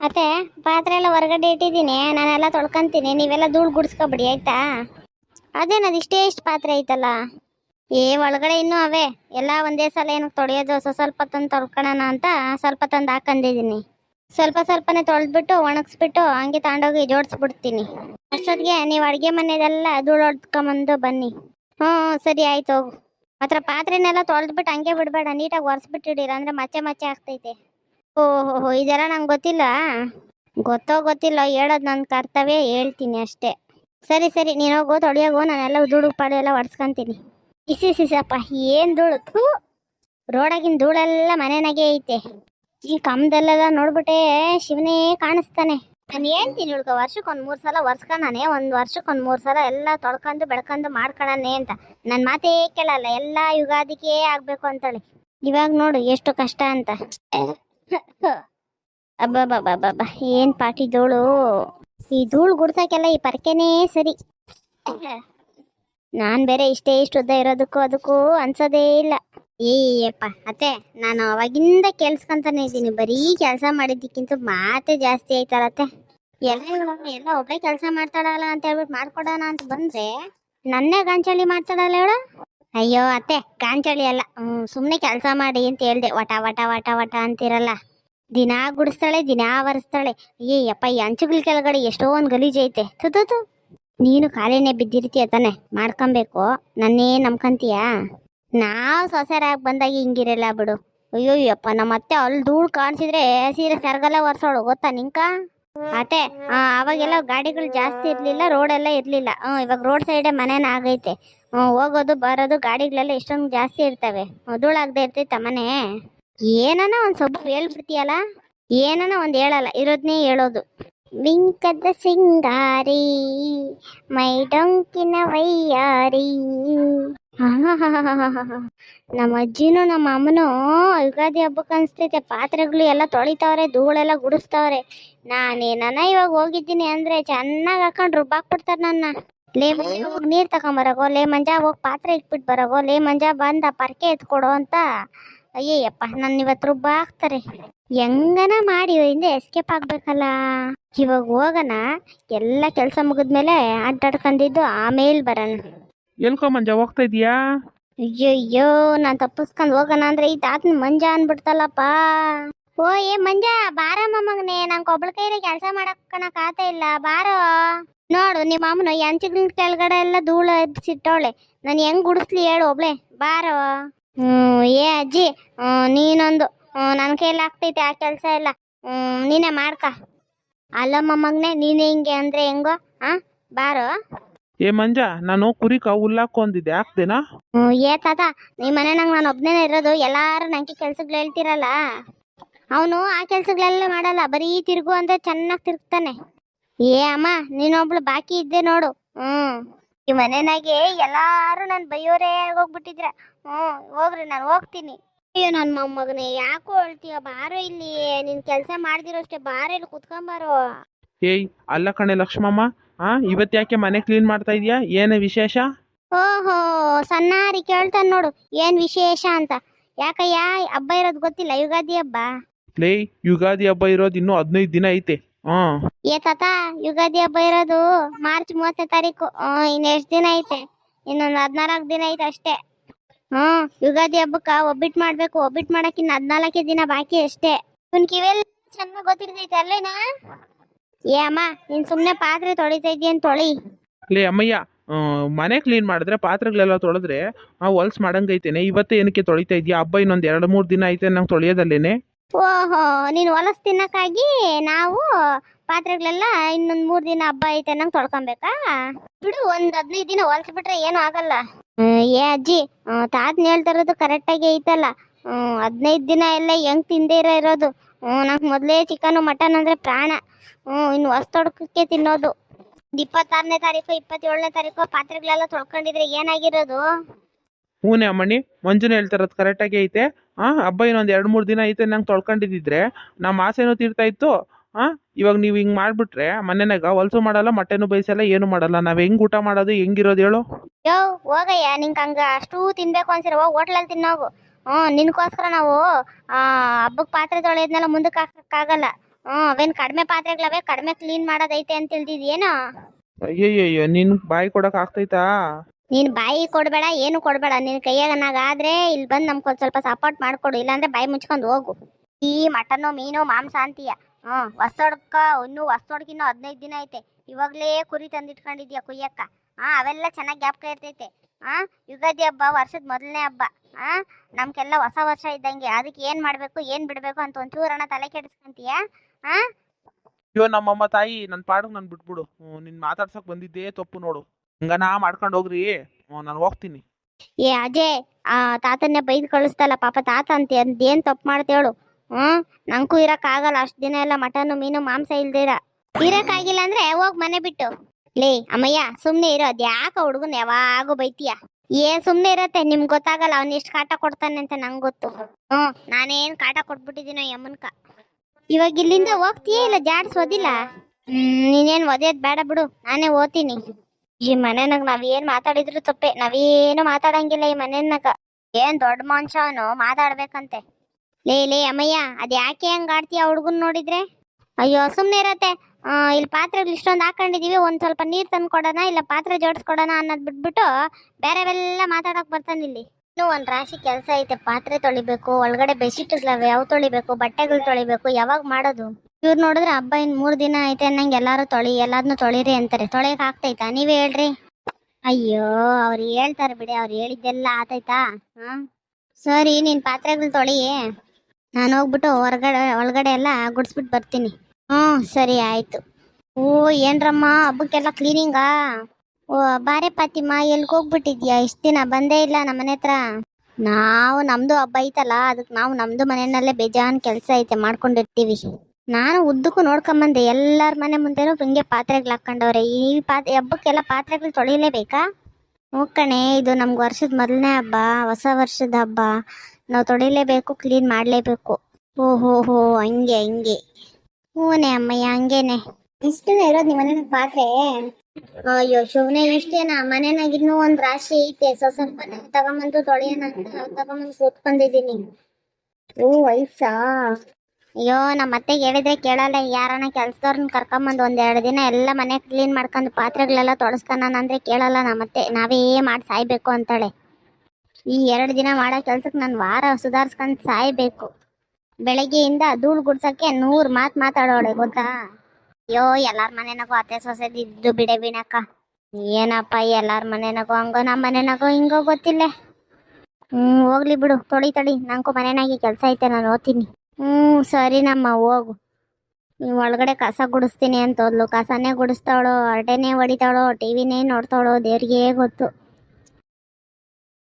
ಮತ್ತೆ ಪಾತ್ರೆ ಎಲ್ಲ ಹೊರಗಡೆ ಇಟ್ಟಿದ್ದೀನಿ, ನಾನೆಲ್ಲ ತೊಳ್ಕೊಂತೀನಿ, ನೀವೆಲ್ಲ ಧೂಳು ಗುಡಿಸ್ಕೊಬಿಡಿ, ಆಯ್ತಾ? ಅದೇನದು ಇಷ್ಟೇ ಇಷ್ಟು ಪಾತ್ರೆ ಐತಲ್ಲ? ಏ, ಒಳಗಡೆ ಇನ್ನೂ ಅವೇ, ಎಲ್ಲ ಒಂದೇ ಸಲ ಏನಕ್ಕೆ ತೊಳೆಯೋದು ಸ್ವಲ್ಪ ಸ್ವಲ್ಪ ತಂದು ತೊಳ್ಕೊಳ್ಳೋಣ ಅಂತ ಸ್ವಲ್ಪ ತಂದು ಹಾಕೊಂಡಿದ್ದೀನಿ ಸ್ವಲ್ಪ ಸ್ವಲ್ಪನೇ ತೊಳೆದ್ಬಿಟ್ಟು ಒಣಗಿಸ್ಬಿಟ್ಟು ಹಂಗೆ ತಗೊಂಡೋಗಿ ಜೋಡಿಸ್ಬಿಡ್ತೀನಿ. ಅಷ್ಟೊತ್ತಿಗೆ ನೀವು ಅಡುಗೆ ಮನೆಯದೆಲ್ಲ ಧೂಳು ಹೊಡ್ಕೊಂಬಂದು ಬನ್ನಿ. ಹ್ಞೂ, ಸರಿ ಆಯ್ತು ಹೋಗು. ಮಾತ್ರ ಪಾತ್ರೆನೆಲ್ಲ ತೊಳೆದ್ಬಿಟ್ಟು ಹಂಗೆ ಬಿಡಬೇಡ, ನೀಟಾಗಿ ಒರೆಸ್ಬಿಟ್ಟಿಡಿರ ಅಂದರೆ ಮಚ್ಚೆ ಮಚ್ಚೆ ಆಗ್ತೈತೆ. ಓಹೋ ಇದೆಲ್ಲ ನಂಗೆ ಗೊತ್ತಿಲ್ಲ ಗೊತ್ತೋ ಗೊತ್ತಿಲ್ಲ ಹೇಳೋದು ನನ್ನ ಕರ್ತವ್ಯ ಹೇಳ್ತೀನಿ ಅಷ್ಟೇ. ಸರಿ ಸರಿ, ನೀನು ಹೋಗೋ ತೊಳೆಯೋಗು ನಾನೆಲ್ಲ ಧೂಳು ಪಾಡು ಎಲ್ಲ ಒಡ್ಸ್ಕೊಂತೀನಿ. ಇಸಿ ಸಿಸಪ್ಪ ಏನು ಧೂಳು? ಥೂ! ರೋಡಾಗಿನ ಧೂಳೆಲ್ಲ ಮನೆನಾಗೆ ಐತೆ. ಈ ಕಮ್ದಲ್ಲೆಲ್ಲ ನೋಡ್ಬಿಟ್ಟೆ ಶಿವನೇ ಕಾಣಿಸ್ತಾನೆ. ನಾನು ಹೇಳ್ತೀನಿ ಹುಡ್ಗ ವರ್ಷಕ್ಕೆ ಒಂದು ಮೂರು ಸಲ ಒರ್ಸ್ಕೊಂಡಾನೆ ಒಂದು ವರ್ಷಕ್ಕೆ ಒಂದು ಮೂರು ಸಲ ಎಲ್ಲ ತೊಳ್ಕೊಂಡು ಬೆಳ್ಕೊಂಡು ಮಾಡ್ಕೊಳ್ಳಾನೆ ಅಂತ. ನನ್ನ ಮಾತೇ ಕೇಳಲ್ಲ, ಎಲ್ಲ ಯುಗಾದಿಗೆ ಆಗಬೇಕು ಅಂತೇಳಿ. ಇವಾಗ ನೋಡು, ಎಷ್ಟು ಕಷ್ಟ ಅಂತ. ಏನು ಪಾಟಿ ಧೂಳು? ಈ ಧೂಳು ಗುಡ್ಸಕ್ಕೆಲ್ಲ ಈ ಪರ್ಕೆನೇ ಸರಿ. ನಾನು ಬೇರೆ ಇಷ್ಟೇ ಇಷ್ಟು ಉದ್ದ ಇರೋದಕ್ಕೂ ಅದಕ್ಕೂ ಅನ್ಸೋದೇ ಇಲ್ಲ. ಏಯಪ್ಪ ಅತ್ತೆ, ನಾನು ಅವಾಗಿಂದ ಕೇಳಿಸ್ಕೊಂತಾನೆ ಇದ್ದೀನಿ. ಬರೀ ಕೆಲಸ ಮಾಡಿದ್ದಕ್ಕಿಂತ ಮಾತೇ ಜಾಸ್ತಿ ಆಯ್ತಾರತ್ತೆ ಎಲ್ಲ ಎಲ್ಲ ಒಬ್ಬಳೇ ಕೆಲಸ ಮಾಡ್ತಾಳಲ್ಲ ಅಂತ ಹೇಳ್ಬಿಟ್ಟು ಮಾಡ್ಕೊಡೋಣ ಅಂತ ಬಂದ್ರೆ, ನನ್ನೇ ಗಾಂಚಲಿ ಮಾಡ್ತಾಳಲ್ಲ ಹೇಳು ಅಯ್ಯೋ ಅತ್ತೆ, ಕಾಂಚಳಿ ಅಲ್ಲ. ಸುಮ್ಮನೆ ಕೆಲಸ ಮಾಡಿ ಅಂತ ಹೇಳ್ದೆ. ವಟ ವಟ ವಟ ವಟ ಅಂತಿರಲ್ಲ. ದಿನಾ ಗುಡಿಸ್ತಾಳೆ, ದಿನಾ ಒರೆಸ್ತಾಳೆ ಅಪ್ಪ ಈ ಅಂಚುಗಳ ಕೆಳಗಡೆ ಎಷ್ಟೋ ಒಂದು ಗಲೀಜೈತೆ ತು ತು ನೀನು ಕಾಲೇನೆ ಬಿದ್ದಿರ್ತೀಯ ತಾನೆ? ಮಾಡ್ಕೊಬೇಕು. ನನ್ನೇ ನಂಬ್ಕೊಂತೀಯಾ? ನಾವು ಸೊಸೆರಾಗಿ ಬಂದಾಗ ಹಿಂಗಿರಲ್ಲ ಬಿಡು. ಅಯ್ಯೋ ಯಪ್ಪ ನಮ್ಮ ಅತ್ತೆ ಅಲ್ಲಿ ಧೂಳು ಕಾಣಿಸಿದ್ರೆ ಸೀರೆ ಕರ್ಗಲ್ಲ ಒರ್ಸೋಳು, ಗೊತ್ತಾ ನಿಂಕ? ಅತ್ತೆ ಅವಾಗೆಲ್ಲ ಗಾಡಿಗಳು ಜಾಸ್ತಿ ಇರಲಿಲ್ಲ, ರೋಡೆಲ್ಲ ಇರಲಿಲ್ಲ. ಇವಾಗ ರೋಡ್ ಸೈಡೇ ಮನೇನ ಆಗೈತೆ. ಹೋಗೋದು ಬರೋದು ಗಾಡಿಗಳೆಲ್ಲ ಎಷ್ಟೊಂದು ಜಾಸ್ತಿ ಇರ್ತವೆ. ಹ್ಞೂ, ಇರ್ತೈತೆ ಮನೆ ಏನನ ಒಂದ್ ಸ್ವಲ್ಪ ಹೇಳ್ಬಿಡ್ತೀಯಲ್ಲ? ಏನನ ಒಂದು ಹೇಳಲ್ಲ ಇರೋದನ್ನೇ ಹೇಳೋದು. ಬಿಂಕದ ಸಿಂಗಾರಿ ಮೈ ಡೊಂಕಿನ ವೈಯಾರಿ. ನಮ್ಮ ಅಜ್ಜಿನೂ ನಮ್ಮ ಅಮ್ಮನೂ ಯುಗಾದಿ ಹಬ್ಬಕ್ಕೆ ಅನ್ಸ್ತೈತೆ. ಪಾತ್ರೆಗಳು ಎಲ್ಲ ತೊಳಿತಾವ್ರೆ ಧೂಳೆಲ್ಲ ಗುಡಿಸ್ತಾವ್ರೆ. ನಾನೇನ ಇವಾಗ ಹೋಗಿದ್ದೀನಿ ಅಂದ್ರೆ ಚೆನ್ನಾಗಿ ಹಾಕೊಂಡು ರುಬ್ಬಾಕ್ಬಿಡ್ತಾರೆ ನನ್ನ. ಲೇ ಮಂಜ ಹೋಗಿ ನೀರು ತಗೊಂಬರಗೋ ಲೇ ಮಂಜ ಹೋಗಿ ಪಾತ್ರೆ ಇಟ್ಬಿಟ್ಟು ಬರಗೋ ಲೇ ಮಂಜ ಬಂದ ಪರ್ಕೆ ಎತ್ಕೊಡು ಅಂತ. ಅಯ್ಯಯ್ಯಪ್ಪ ನನ್ ಇವತ್ತು ರುಬ್ಬ ಹಾಕ್ತಾರೆ. ಹೆಂಗನ ಮಾಡಿ ಹಿಂದೆ ಎಸ್ಕೇಪ್ ಆಗ್ಬೇಕಲ್ಲ? ಇವಾಗ ಹೋಗೋಣ ಎಲ್ಲ ಕೆಲಸ ಮುಗಿದ್ಮೇಲೆ ಅಡ್ಡಾಡ್ಕೊಂಡಿದ್ದು ಆಮೇಲೆ ಬರೋಣ. ಎಲ್ಕೋ ಮಂಜ ಹೋಗ್ತಾ ಇದೀಯಾ ಅಯ್ಯಯ್ಯೋ ನಾನು ತಪ್ಪಿಸ್ಕೊಂಡ್ ಹೋಗೋಣ ಅಂದ್ರೆ ಈ ತಾತನ ಮಂಜ ಅನ್ಬಿಡ್ತಲ್ಲಪ್ಪ. ಓ ಏ ಮಂಜ ಬಾರಮ್ಮ ಮಗನೇ ನಂಗೆ ಒಬ್ಳ ಕೈಲಿ ಕೆಲಸ ಮಾಡಕ್ ಆತ ಇಲ್ಲ ಬಾರೋ. ನೋಡು ನಿಮ್ಮ ಅಮ್ಮನ ಎಂಚಿಗಳ ಕೆಳಗಡೆ ಎಲ್ಲ ಧೂಳು ಎಬ್ಸಿಟ್ಟವಳೆ ನಾನು ಹೆಂಗ್ ಗುಡಿಸ್ಲಿ ಹೇಳು ಒಬ್ಳೆ ಬಾರೋ. ಹ್ಮ್ ಏ ಅಜ್ಜಿ ನೀನೊಂದು ನನ್ನ ಕೈಲಿ ಆಗ್ತೈತೆ ಆ ಕೆಲಸ ಎಲ್ಲ. ಹ್ಮ್ ನೀನೇ ಮಾಡ್ಕ. ಅಲ್ಲಮ್ಮ ಮಗನೇ ನೀನೇ ಹಿಂಗೆ ಅಂದ್ರೆ ಹೆಂಗೋ ಆ ಬಾರೋ. ಏ ಮಂಜ ನಾನು ಕುರಿಕ ಹುಲ್ಲಾಕೊಂದಿದ್ದೆ ಹಾಕ್ದೇನಾ ಹ್ಮ್, ಏ ತಾತ ನಿಮ್ಮ ನಂಗೆ ನಾನು ಒಬ್ಬನೇ ಇರೋದು ಎಲ್ಲಾರು ನಂಗೆ ಕೆಲ್ಸಗಳು ಹೇಳ್ತಿರಲ್ಲ. ಅವನು ಆ ಕೆಲ್ಸಗಳೆಲ್ಲ ಮಾಡಲ್ಲ ಬರೀ ತಿರುಗು ಅಂದ್ರೆ ಚೆನ್ನಾಗಿ ತಿರುಗ್ತಾನೆ. ಏ ಅಮ್ಮ ನೀನೊಬ್ಳು ಬಾಕಿ ಇದ್ದೆ ನೋಡು. ಹ್ಮ್. ಈ ಮನೆನಾಗೆ ಎಲ್ಲಾರು ನನ್ ಬೈಯೋರೇ ಹೋಗ್ಬಿಟ್ಟಿದ್ರ. ಹ್ಮ್ ಹೋಗ್ರಿ ನಾನು ಹೋಗ್ತೀನಿ. ಅಯ್ಯೋ ನನ್ನ ಮೊಮ್ಮಗನೇ ಯಾಕೋ ಹೇಳ್ತೀಯ ಬಾರೋ ಇಲ್ಲಿ. ನಿನ್ ಕೆಲಸ ಮಾಡ್ದಿರೋ ಅಷ್ಟೇ ಬಾರೋ ಇಲ್ಲಿ ಕುತ್ಕೊಂಬಾರೋ. ಏಯ್ ಅಲ್ಲ ಕಣೆ ಲಕ್ಷ್ಮಮ್ಮ. ಆ ಇವತ್ತು ಯಾಕೆ ಮನೆ ಕ್ಲೀನ್ ಮಾಡ್ತಾ ಇದೀಯಾ? ಏನ ವಿಶೇಷ? ಓಹೋ ಸಣ್ಣಾರಿ ಕೇಳ್ತಾನೆ ನೋಡು. ಏನ್ ವಿಶೇಷ ಅಂತ. ಯಾಕಯ್ಯ ಹಬ್ಬ ಇರೋದು ಗೊತ್ತಿಲ್ಲ? ಯುಗಾದಿ ಹಬ್ಬ. ಲೇ ಯುಗಾದಿ ಹಬ್ಬ ಇರೋದು ಇನ್ನೂ ಹದಿನೈದು ದಿನ ಐತೆ. ಹಾಂ ಏ ತಾತ ಯುಗಾದಿ ಹಬ್ಬ ಇರೋದು ಮಾರ್ಚ್ ಮೂವತ್ತನೇ ತಾರೀಕು. ಇನ್ ಎಷ್ಟ್ ದಿನ ಐತೆ? ಇನ್ನೊಂದ್ ಹದ್ನಾಲ್ಕ ದಿನ ಐತೆ ಅಷ್ಟೇ. ಹ್ಮ್ ಯುಗಾದಿ ಹಬ್ಬಕ್ಕ ಒಬ್ಬಿಟ್ ಮಾಡ್ಬೇಕು ಒಬ್ಬಿಟ್ ಮಾಡಕ್ ಇನ್ ಹದ್ನಾಲ್ಕೇ ದಿನ ಬಾಕಿ ಅಷ್ಟೇ. ಇವ್ನ ಕಿವೆಲ್ ಚೆನ್ನಾಗಿ ಗೊತ್ತಿರ್ತೈತೆ ಅಲ್ಲೇನಾ? ಏ ಅಮ್ಮ ನೀನ್ ಸುಮ್ನೆ ಪಾತ್ರೆ ತೊಳಿತಾ ಇದೀಯನ್ ತೊಳಿ. ಲೇ ಅಮ್ಮಯ್ಯ ಆ, ಮನೆ ಕ್ಲೀನ್ ಮಾಡಿದ್ರೆ ಪಾತ್ರೆಗಳೆಲ್ಲ ತೊಳೆದ್ರೆ ಆ ಹೊಲ್ಸ್ ಮಾಡಂಗೈತೇನೆ. ಇವತ್ತೇ ಏನಕ್ಕೆ ತೊಳಿತಾ ಇದೀಯಾ ಹಬ್ಬ ಇನ್ನೊಂದು ಎರಡು ಮೂರು ದಿನ ಐತೆ ನಂಗೆ ತೊಳೆಯೋದಲ್ಲೇನೆ? ಓಹೋ, ನೀನು ಹೊಲಸ್ ತಿನ್ನಕ್ಕಾಗಿ ನಾವು ಪಾತ್ರೆಗಳೆಲ್ಲ ಇನ್ನೊಂದ್ ಮೂರ್ ದಿನ ಹಬ್ಬ ಐತೆ ನಂಗೆ ತೊಳ್ಕೊಬೇಕಾ? ಬಿಡು, ಒಂದ್ ಹದಿನೈದು ದಿನ ಹೊಲ್ಸ್ಬಿಟ್ರೆ ಏನು ಆಗಲ್ಲ. ಏ ಅಜ್ಜಿ ತಾತನ ಹೇಳ್ತಾ ಇರೋದು ಕರೆಕ್ಟಾಗಿ ಐತಲ್ಲ. ಹದಿನೈದು ದಿನ ಎಲ್ಲ ಹೆಂಗ್ ತಿಂದೇ ಇರೋ ಇರೋದು. ನಂಗೆ ಮೊದಲೇ ಚಿಕನ್, ಮಟನ್ ಅಂದ್ರೆ ಪ್ರಾಣ. ಹ್ಮ್, ಇನ್ನು ಹೊಸ ತೊಡಕಕ್ಕೆ ತಿನ್ನೋದು. ಇಪ್ಪತ್ತಾರನೇ ತಾರೀಕು, ಇಪ್ಪತ್ತೇಳನೇ ತಾರೀಕು ಪಾತ್ರೆಗಳೆಲ್ಲ ತೊಳ್ಕೊಂಡಿದ್ರೆ ಏನಾಗಿರೋದು? ಹೂನೆ ಅಮ್ಮಣ್ಣಿ ಮಂಜುನ ಹೇಳ್ತಾ ಇರೋದು ಕರೆಕ್ಟಾಗಿ ಐತೆ. ಹಾಂ ಹಬ್ಬ ಇನ್ನೊಂದು ಎರಡು ಮೂರು ದಿನ ಐತೆ ನಂಗೆ ತೊಳ್ಕೊಂಡಿದ್ದಿದ್ರೆ ನಮ್ಮ ಆಸೆನೂ ತೀರ್ತಾ ಇತ್ತು ಹಾಂ ಇವಾಗ ನೀವು ಹಿಂಗೆ ಮಾಡಿಬಿಟ್ರೆ ಮನೆನಾಗ ಹೊಲಸು ಮಾಡಲ್ಲ ಮೊಟ್ಟೆನೂ ಬೇಯಿಸಲ್ಲ ಏನು ಮಾಡಲ್ಲ ನಾವು ಹೆಂಗೆ ಊಟ ಮಾಡೋದು ಹೆಂಗಿರೋದು ಹೇಳು. ಯೋ ಹೋಗಯ್ಯ ನಿಂಗೆ ಹಂಗೆ ಅಷ್ಟು ತಿನ್ಬೇಕು ಅನ್ಸಿರ ಹೋಗಿ ಹೋಟ್ಲಲ್ಲಿ ತಿನ್ನೋಗು ಹ್ಞೂ ನಿನ್ಕೋಸ್ಕರ ನಾವು ಆ ಹಬ್ಬಕ್ಕೆ ಪಾತ್ರೆ ತೊಳೆಯೋದ್ನೆಲ್ಲ ಮುಂದಕ್ಕೆ ಹಾಕೋಕ್ಕಾಗಲ್ಲ ಹ್ಞೂ ಅವೇನು ಕಡಿಮೆ ಪಾತ್ರೆಗಳವೆ ಕಡಿಮೆ ಕ್ಲೀನ್ ಮಾಡೋದೈತೆ ಅಂತ ತಿಳಿದಿದ್ಯೇನೋ? ಅಯ್ಯಯ್ಯೋ ನಿನ್ ಬಾಯಿ ಕೊಡಕ್ ಆಗ್ತೈತಾ? ನೀನು ಬಾಯಿ ಕೊಡ್ಬೇಡ, ಏನು ಕೊಡಬೇಡ. ನಿನ್ನ ಕೈಯಾಗ ಆದ್ರೆ ಇಲ್ಲಿ ಬಂದು ನಮ್ಗೊಂದ್ ಸ್ವಲ್ಪ ಸಪೋರ್ಟ್ ಮಾಡಿಕೊಡು, ಇಲ್ಲಾಂದ್ರೆ ಬಾಯಿ ಮುಚ್ಕೊಂಡು ಹೋಗು. ಈ ಮಟನ್ನು ಮೀನು, ಮಾಂಸ ಅಂತೀಯ. ಹ್ಞೂ ಹೊಸೊಡ್ಕ ಇನ್ನೂ ಹೊಸೊಡ್ಕಿನ್ನೂ ಹದಿನೈದು ದಿನ ಐತೆ. ಇವಾಗಲೇ ಕುರಿ ತಂದಿಟ್ಕೊಂಡಿದ್ಯಾ ಕುಯ್ಯಕ್ಕ? ಹಾಂ, ಅವೆಲ್ಲ ಚೆನ್ನಾಗಿ ಜ್ಞಾಪಕ ಇರ್ತೈತೆ. ಹಾಂ, ಯುಗಾದಿ ಹಬ್ಬ, ವರ್ಷದ ಮೊದಲನೇ ಹಬ್ಬ. ಹಾಂ, ನಮ್ಗೆಲ್ಲ ಹೊಸ ವರ್ಷ ಇದ್ದಂಗೆ. ಅದಕ್ಕೆ ಏನು ಮಾಡಬೇಕು, ಏನು ಬಿಡಬೇಕು ಅಂತ ಒಂಚೂರಣ ತಲೆ ಕೆಡಿಸ್ಕೊಂತೀಯ? ಹಾಂ? ಅಯ್ಯೋ, ನಮ್ಮಮ್ಮ ತಾಯಿ ನನ್ನ ಪಾಡಿಗೆ ನಾನು ಬಿಟ್ಬಿಡು. ನಿನ್ ಮಾತಾಡ್ಸಕ್ ಬಂದಿದ್ದೇ ತಪ್ಪು ನೋಡು. ಹಂಗನಾ ಮಾಡ್ಕೊಂಡು ಹೋಗ್ರಿ. ನಾನು ಹೋಗ್ತೀನಿ. ಏ ಅಜಯ್, ಆ ತಾತನ್ನೇ ಬೈದ್ ಕಳಿಸ್ತಲ್ಲ ಪಾಪ ತಾತ ಅಂತ ಏನ್ ತಪ್ಪು ಮಾಡ್ತೇಳು ಹ್ಮ್, ನಂಗೂ ಆಗಲ್ಲ, ಅಷ್ಟ್ ದಿನ ಎಲ್ಲ ಮಟನ್, ಮೀನು, ಮಾಂಸ ಇಲ್ದಿರ ಇರಕ್ಕಾಗಿಲ್ಲ ಅಂದ್ರೆ ಹೋಗ್ ಮನೆ ಬಿಟ್ಟು. ಲೇ, ಅಮ್ಮಯ್ಯ, ಸುಮ್ನೆ ಇರೋ ಅದ್ಯಾಕ ಯಾಕೆ ಹುಡುಗನ್ ಯಾವಾಗೂ ಬೈತೀಯ? ಏ ಸುಮ್ನೆ ಇರತ್ತೆ, ನಿಮ್ಗ್ ಗೊತ್ತಾಗಲ್ಲ, ಅವ್ನ ಎಷ್ಟು ಕಾಟ ಕೊಡ್ತಾನೆ ಅಂತ ನಂಗೆ ಗೊತ್ತು. ಹ್ಞೂ ನಾನೇನು ಕಾಟ ಕೊಟ್ಬಿಟ್ಟಿದ್ದೀನೋ ಯಮ್ಮನ್ಕ ಇವಾಗ ಇಲ್ಲಿಂದ ಹೋಗ್ತೀಯ ಇಲ್ಲ ಜಾಡ್ಸೋದಿಲ್ಲ ಹ್ಮ್, ನೀನೇನು ಒದೇದ್ ಬೇಡ ಬಿಡು, ನಾನೇ ಓದ್ತೀನಿ. ಈ ಮನೆನಾಗ ನಾವೇನ್ ಮಾತಾಡಿದ್ರು ತಪ್ಪೆ. ನಾವೇನು ಮಾತಾಡಂಗಿಲ್ಲ ಈ ಮನೆನಾಗ. ಏನ್ ದೊಡ್ಡ ಮನುಷ್ಯನು ಮಾತಾಡ್ಬೇಕಂತೆ. ಲೇ ಲೇ, ಅಮ್ಮಯ್ಯ, ಅದ್ ಯಾಕೆ ಹಂಗ ಆಡ್ತೀಯ ಹುಡುಗನ್ ನೋಡಿದ್ರೆ? ಅಯ್ಯೋ, ಸುಮ್ನೆ ಇರತ್ತೆ. ಇಲ್ಲಿ ಪಾತ್ರೆಗಳು ಇಷ್ಟೊಂದು ಹಾಕೊಂಡಿದೀವಿ, ಒಂದ್ ಸ್ವಲ್ಪ ನೀರ್ ತಂದು ಕೊಡೋಣ ಇಲ್ಲ ಪಾತ್ರೆ ಜೋಡಿಸ್ಕೊಡೋಣ ಅನ್ನೋದ್ ಬಿಟ್ಬಿಟ್ಟು ಬೇರೆವೆಲ್ಲ ಮಾತಾಡಕ್ ಬರ್ತಾನೆ ಇಲ್ಲಿ. ಇನ್ನೂ ಒಂದ್ ರಾಶಿ ಕೆಲಸ ಐತೆ. ಪಾತ್ರೆ ತೊಳಿಬೇಕು, ಒಳಗಡೆ ಬೆಡ್ಶೀಟ್ಗಳವೆ ಅವು ತೊಳಿಬೇಕು, ಬಟ್ಟೆಗಳು ತೊಳಿಬೇಕು, ಯಾವಾಗ ಮಾಡೋದು? ಇವ್ರು ನೋಡಿದ್ರೆ ಹಬ್ಬ ಇನ್ ಮೂರ್ ದಿನ ಐತೆ ಅನ್ನಂಗೆ ಎಲ್ಲಾರು ತೊಳಿ, ಎಲ್ಲಾದ್ನು ತೊಳಿರಿ ಅಂತಾರೆ. ತೊಳೆಯಕ್ಕೆ ಆಗ್ತೈತಾ? ನೀವೇ ಹೇಳ್ರಿ. ಅಯ್ಯೋ, ಅವ್ರು ಹೇಳ್ತಾರೆ ಬಿಡಿ, ಅವ್ರು ಹೇಳಿದ್ದೆಲ್ಲ ಆತೈತಾ? ಹಾ? ಸರಿ, ನೀನ್ ಪಾತ್ರೆಗಳು ತೊಳಿ. ನಾನು ಹೋಗ್ಬಿಟ್ಟು ಹೊರಗಡೆ, ಒಳಗಡೆ ಎಲ್ಲ ಗುಡ್ಸ್ಬಿಟ್ಟು ಬರ್ತೀನಿ. ಹ್ಞೂ, ಸರಿ ಆಯ್ತು. ಓ, ಏನ್ರಮ್ಮ, ಹಬ್ಬಕ್ಕೆಲ್ಲ ಕ್ಲೀನಿಂಗಾ? ಓ, ಬಾರೆ ಪಾತಿಮ್ಮ ಎಲ್ಲಿಗೆ ಹೋಗ್ಬಿಟ್ಟಿದ್ಯಾ? ಇಷ್ಟ ದಿನ ಬಂದೇ ಇಲ್ಲ ನಮ್ಮ ಮನೆ ಹತ್ರ. ನಾವು ನಮ್ದು ಹಬ್ಬ ಐತಲ್ಲ ಅದಕ್ಕೆ ನಾವು ನಮ್ದು ಮನೆಯಲ್ಲೇ ಬೇಜಾನ್ ಕೆಲಸ ಐತೆ ಮಾಡ್ಕೊಂಡಿರ್ತೀವಿ. ನಾನು ಉದ್ದಕ್ಕೂ ನೋಡ್ಕೊಂಬಂದೆ. ಎಲ್ಲರ ಮನೆ ಮುಂದೆನೂ ಹಿಂಗೆ ಪಾತ್ರೆಗಳು ಹಾಕೊಂಡವ್ರೆ ಈ ಪಾತ್ರೆ ಹಬ್ಬಕ್ಕೆಲ್ಲ ಪಾತ್ರೆಗಳು ತೊಳಿಲೇಬೇಕಾ? ಕಣೆ, ಇದು ನಮ್ಗೆ ವರ್ಷದ ಮೊದಲನೇ ಹಬ್ಬ, ಹೊಸ ವರ್ಷದ ಹಬ್ಬ. ನಾವು ತೊಳಿಲೇಬೇಕು, ಕ್ಲೀನ್ ಮಾಡಲೇಬೇಕು. ಓ ಹೋ, ಹಂಗೆ ಹಂಗೆ. ಹೂನೇ ಅಮ್ಮಯ್ಯ, ಹಂಗೇನೆ. ಇಷ್ಟನೇ ಇರೋದು ನಿಮ್ಮ ಮನೆ ಪಾತ್ರೆ? ಅಯ್ಯೋ ಶಿವನೇ ಇಷ್ಟೇನಾ? ಮನೆನಾಗ ಇನ್ನೂ ಒಂದು ರಾಶಿ ಐತೆ. ಸ್ವಲ್ಪ ತಗೊಂಬಂದು ತೊಳೆಯೋಣ ತಗೊಂಬಂದು ಕೂತ್ಕೊಂಡಿದೀನಿ ಓ ವಯಸ್ಸಾ ಅಯ್ಯೋ ನಮ್ಮ ಅತ್ತೆ ಹೇಳಿದ್ರೆ ಕೇಳಲ್ಲ. ಯಾರನ್ನ ಕೆಲ್ಸದವ್ರನ್ನ ಕರ್ಕೊಂಬಂದು ಒಂದೆರಡು ದಿನ ಎಲ್ಲ ಮನೆ ಕ್ಲೀನ್ ಮಾಡ್ಕೊಂಡು ಪಾತ್ರೆಗಳೆಲ್ಲ ತೊಳಸ್ಕೊಣ ಅಂದ್ರೆ ಕೇಳಲ್ಲ ನಮ್ಮ ಅತ್ತೆ. ನಾವೇ ಮಾಡಿ ಸಾಯ್ಬೇಕು ಅಂತಾಳೆ. ಈ ಎರಡು ದಿನ ಮಾಡೋ ಕೆಲ್ಸಕ್ಕೆ ನಾನು ವಾರ ಸುಧಾರಿಸ್ಕೊಂಡು ಸಾಯ್ಬೇಕು. ಬೆಳಗ್ಗೆಯಿಂದ ಧೂಳು ಗುಡ್ಸಕ್ಕೆ ನೂರು ಮಾತು ಮಾತಾಡೋಳೆ, ಗೊತ್ತಾ? ಅಯ್ಯೋ, ಎಲ್ಲಾರ ಮನೆನಾಗೂ ಅತ್ತೆ ಸೊಸೆದು ಇದ್ದು ಬಿಡೆ ಬಿಣಕ್ಕ. ಏನಪ್ಪ ಎಲ್ಲಾರ ಮನೆನಾಗೂ? ಹಂಗೋ ನಮ್ಮ ಮನೆನಾಗೋ, ಹಿಂಗೋ ಗೊತ್ತಿಲ್ಲ. ಹ್ಞೂ ಹೋಗ್ಲಿ ಬಿಡು. ತೊಳಿ ತೊಳಿ. ನಂಗೂ ಮನೆನಾಗಿ ಕೆಲಸ ಐತೆ, ನಾನು ಓದ್ತೀನಿ. ಹ್ಞೂ ಸರಿನಮ್ಮ ಹೋಗು. ನೀ ಒಳಗಡೆ ಕಸ ಗುಡಿಸ್ತೀನಿ ಅಂತ ಹೋದ್ಲು. ಕಸನೇ ಗುಡಿಸ್ತಾಳೋ ಹರಟೆನೇ ಟಿವಿ ಟಿವಿನೇ ನೋಡ್ತಾಳೋ, ದೇವ್ರಿಗೆ ಗೊತ್ತು?